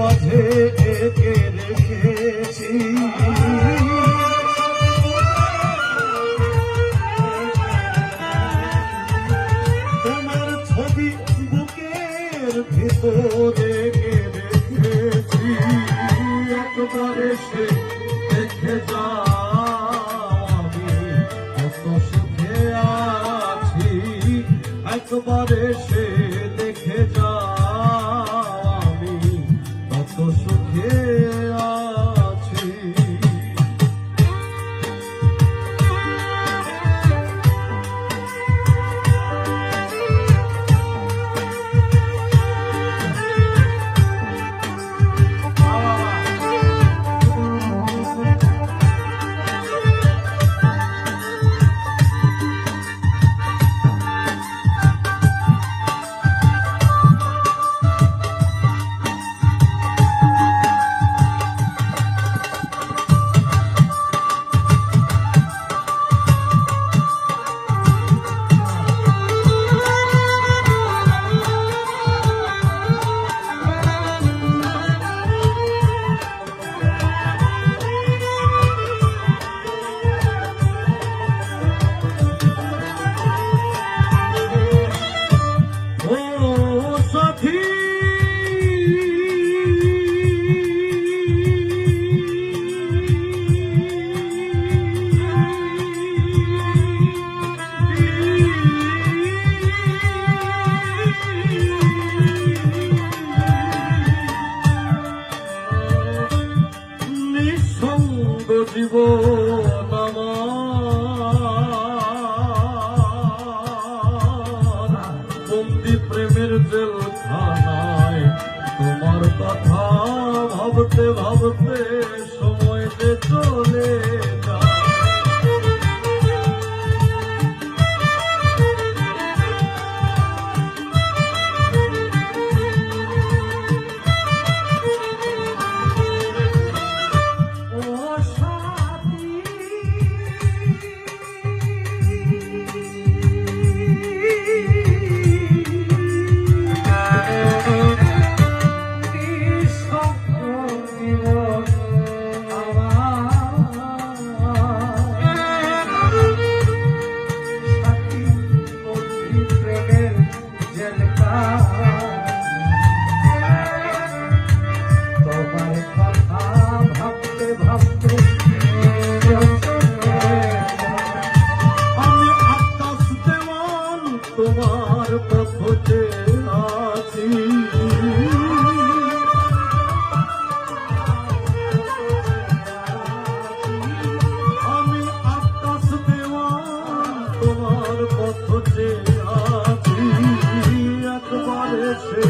মাঝে ডেকে রেখেছি। তোমার ছবি বুকের ভিতরে রেখেছি। একবারে সে দেখে যা একবারে সে জীবন আমার বন্দি প্রেমের জেলখানায় তোমার কথা ভাবতে ভাবতে সময় যে চলে Blessed